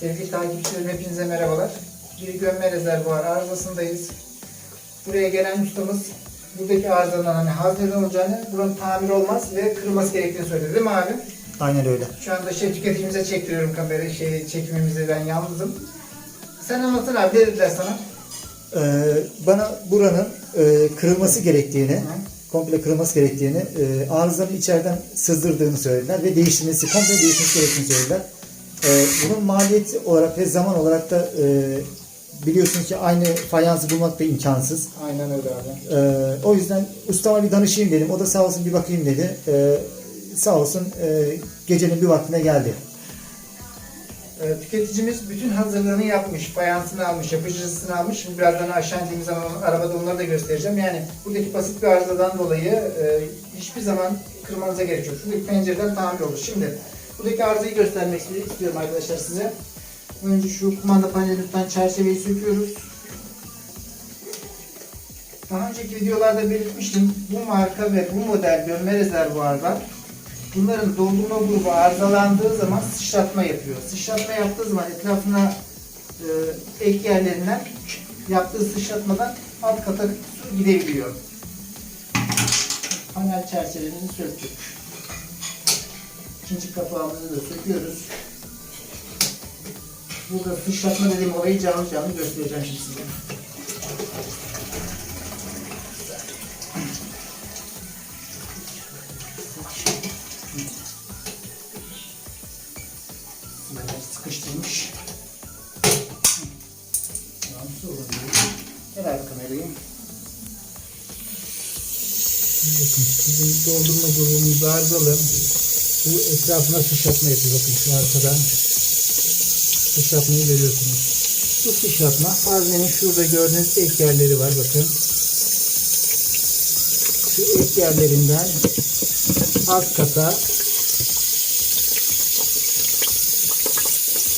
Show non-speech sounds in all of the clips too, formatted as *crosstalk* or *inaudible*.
Sevgili takipçilerim hepinize merhabalar. Bir gömme rezervuar arızasındayız. Buraya gelen ustamız buradaki arızadan hani hazneden olacağını, buranın tamir olmaz ve kırılması gerektiğini söyledi değil mi abi? Aynen öyle. Şu anda şey tüketicimize çektiriyorum kamerayı, şey, çekimimizi ben yalnızım. Sen anlatın abi, ne dediler sana? Ee, bana buranın e, kırılması gerektiğini, Hı. komple kırılması gerektiğini, e, arızanın içeriden sızdırdığını söylediler ve değiştirmesi, komple değişmesi gerektiğini söylediler. E, bunun maliyet olarak ve zaman olarak da e, biliyorsunuz ki aynı fayansı bulmak da imkansız. Aynen öyle abi. E, o yüzden ustama bir danışayım dedim. O da sağ olsun bir bakayım dedi. E, sağ olsun e, gecenin bir vaktine geldi. Tüketicimiz bütün hazırlığını yapmış, fayansını almış, yapıcısını almış. Şimdi birazdan aşağı indiğimiz zaman arabada onları da göstereceğim. Yani buradaki basit bir arızadan dolayı e, hiçbir zaman kırmanıza gerek yok. Şuradaki pencereden tamir olur. Şimdi buradaki arızayı göstermek istiyorum arkadaşlar size. Önce şu kumanda panelinden çerçeveyi söküyoruz. Daha önceki videolarda belirtmiştim. Bu marka ve bu model dönme rezervuarlar bunların doldurma grubu arızalandığı zaman sıçratma yapıyor. Sıçratma yaptığı zaman etrafına e, ek yerlerinden yaptığı sıçratmadan alt kata su gidebiliyor. Panel çerçevemizi söktük. İkinci kapağımızı da söküyoruz. Burada sıçratma dediğim olayı canlı canlı göstereceğim şimdi size. Sıkıştırmış. Tamam, oluyor. Gel abi kamerayı. Bakın doldurma grubumuz arızalı. Bu etrafına sıçratma yapıyor. Bakın şu arkadan sıçratmayı görüyorsunuz. Bu sıçratma haznenin şurada gördüğünüz ek yerleri var bakın. Şu ek yerlerinden alt kata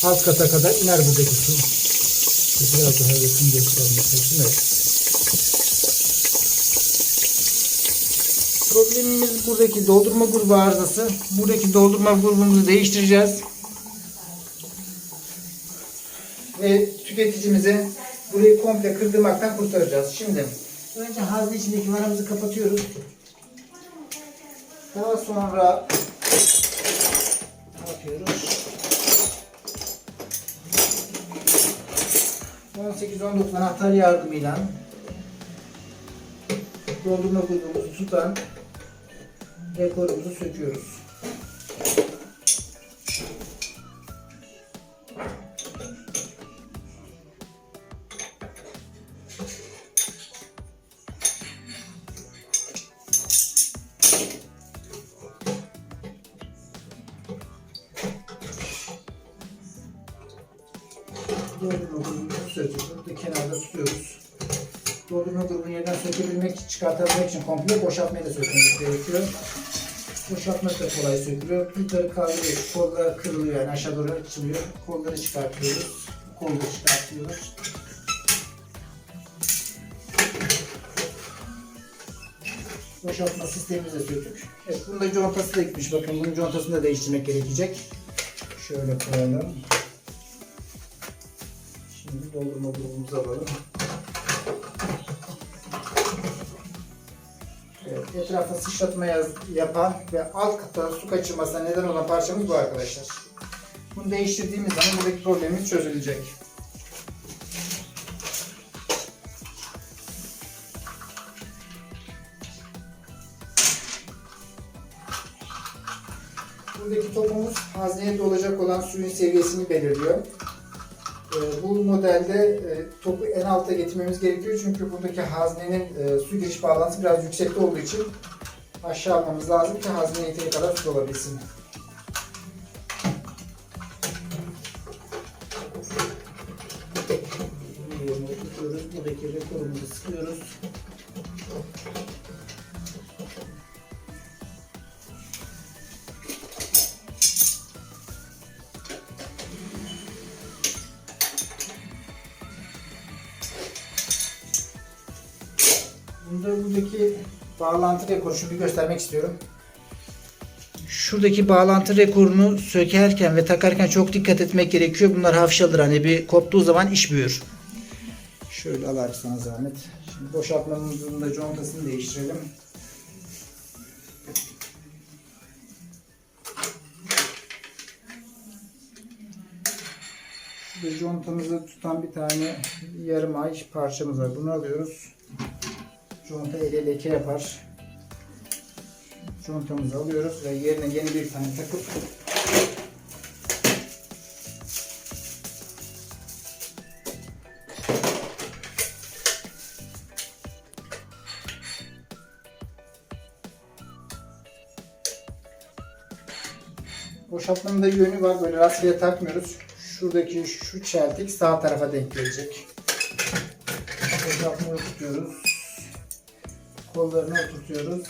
alt kata kadar iner buradaki su. Biraz daha yakın göstermek çalışın. Evet. Problemimiz buradaki doldurma grubu arızası. Buradaki doldurma grubumuzu değiştireceğiz. Ve tüketicimizi burayı komple kırdırmaktan kurtaracağız. Şimdi önce hazne içindeki varamızı kapatıyoruz. Daha sonra yapıyoruz? 18-19 anahtar yardımıyla doldurma grubumuzu tutan dekorumuzu söküyoruz. Doldurma grubumuzu söküyoruz. Burada kenarda tutuyoruz. Doldurma grubunu yerden sökebilmek, çıkartabilmek için komple boşaltmayı da sökmemiz gerekiyor. Boşaltmak da kolay sökülüyor. Yukarı kaldırıyor. Kollar kırılıyor yani aşağı doğru açılıyor. Kolları çıkartıyoruz. Da çıkartıyoruz. Boşaltma sistemimizi söktük. Evet, bunun da contası da gitmiş. Bakın bunun contasını da değiştirmek gerekecek. Şöyle koyalım. Şimdi doldurma grubumuzu alalım. Evet, etrafa sıçratma yapan ve alt kata su kaçırmasına neden olan parçamız bu arkadaşlar. Bunu değiştirdiğimiz zaman buradaki problemimiz çözülecek. Buradaki topumuz hazneye dolacak olan suyun seviyesini belirliyor. Ee, bu modelde e, topu en alta getirmemiz gerekiyor çünkü buradaki haznenin e, su giriş bağlantısı biraz yüksekte olduğu için aşağı almamız lazım ki hazneye yeteri kadar su dolabilsin. Buradaki rekorumuzu sıkıyoruz. Bunda buradaki bağlantı rekoru şunu bir göstermek istiyorum. Şu Şuradaki bağlantı rekorunu sökerken ve takarken çok dikkat etmek gerekiyor. Bunlar hafşaldır. Hani bir koptuğu zaman iş büyür. Şöyle alayım sana zahmet. Şimdi boşaltmamızın da contasını değiştirelim. Şurada contamızı tutan bir tane yarım ay parçamız var. Bunu alıyoruz. Conta ele leke yapar. Contamızı alıyoruz ve yerine yeni bir tane takıp Boşaltmanın da yönü var. Böyle rastgele takmıyoruz. Şuradaki şu çeltik sağ tarafa denk gelecek. Boşaltmayı tutuyoruz. Kollarını oturtuyoruz.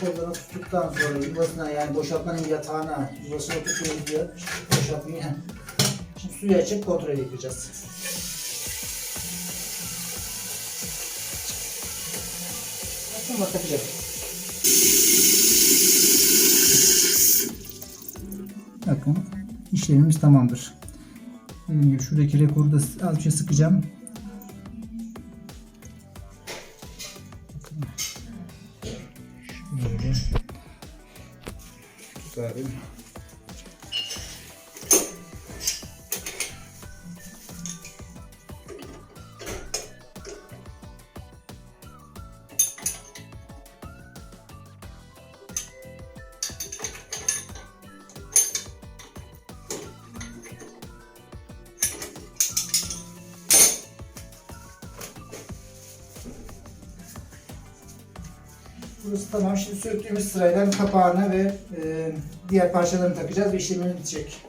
kollarını tuttuktan sonra yuvasına yani boşaltmanın yatağına yuvasına oturtuyoruz diye boşaltmayı *laughs* şimdi suyu açıp kontrol edeceğiz. Sonra takacak. Bakın işlemimiz tamamdır. Dediğim gibi şuradaki rekoru da şey sıkacağım. Böyle. Tutarım. Burası tamam. Şimdi söktüğümüz sırayla kapağını ve e, diğer parçalarını takacağız ve işlemimiz bitecek.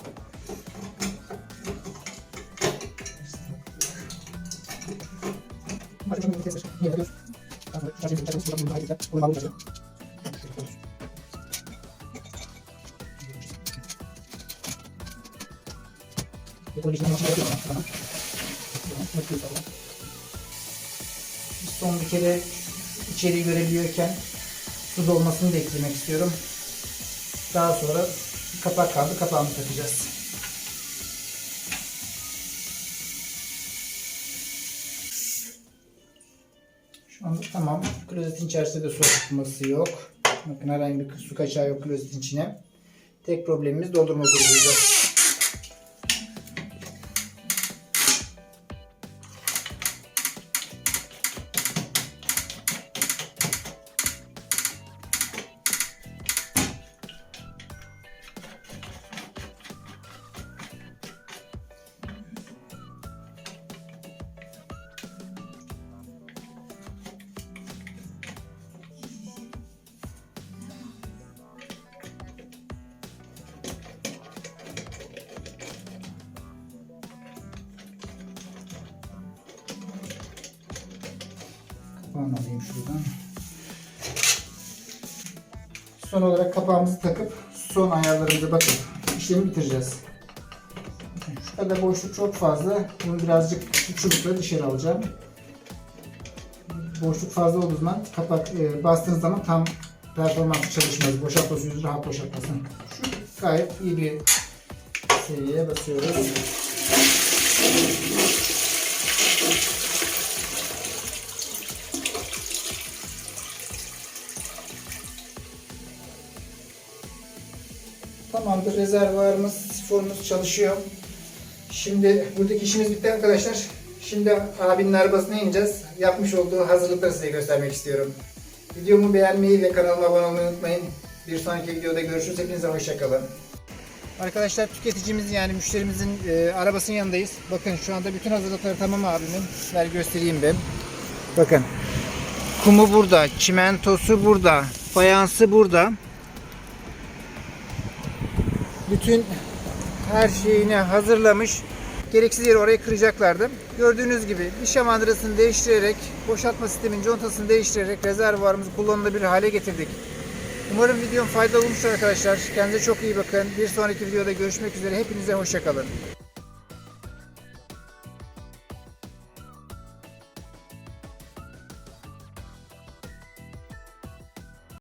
Son bir kere içeriği görebiliyorken su dolmasını da eklemek istiyorum. Daha sonra kapak kaldı. Kapağını takacağız. Şu anda tamam. Klozetin içerisinde de su akıtması yok. Bakın herhangi bir su kaçağı yok klozetin içine. Tek problemimiz doldurma grubuydu. Kapağını alayım şuradan. Son olarak kapağımızı takıp son ayarlarımıza bakıp işlemi bitireceğiz. Şu kadar boşluk çok fazla. Bunu birazcık şu çubukla dışarı alacağım. Boşluk fazla olduğu zaman kapak e, bastığınız zaman tam performanslı çalışmaz. Boşaltma suyu rahat boşaltmasın. Şu gayet iyi bir seviyeye basıyoruz. Tamamdır. Rezervuarımız, sifonumuz çalışıyor. Şimdi buradaki işimiz bitti arkadaşlar. Şimdi abinin arabasına ineceğiz. Yapmış olduğu hazırlıkları size göstermek istiyorum. Videomu beğenmeyi ve kanalıma abone olmayı unutmayın. Bir sonraki videoda görüşürüz. Hepinize hoşçakalın. Arkadaşlar tüketicimizin yani müşterimizin e, arabasının yanındayız. Bakın şu anda bütün hazırlıkları tamam abimin. Ver göstereyim ben. Bakın. Kumu burada, çimentosu burada, fayansı burada. Bütün her şeyini hazırlamış. gereksiz yere orayı kıracaklardı. Gördüğünüz gibi diş mandırasını değiştirerek, boşaltma sistemin contasını değiştirerek rezervuarımızı kullanılabilir hale getirdik. Umarım videom faydalı olmuştur arkadaşlar. Kendinize çok iyi bakın. Bir sonraki videoda görüşmek üzere. Hepinize hoşçakalın.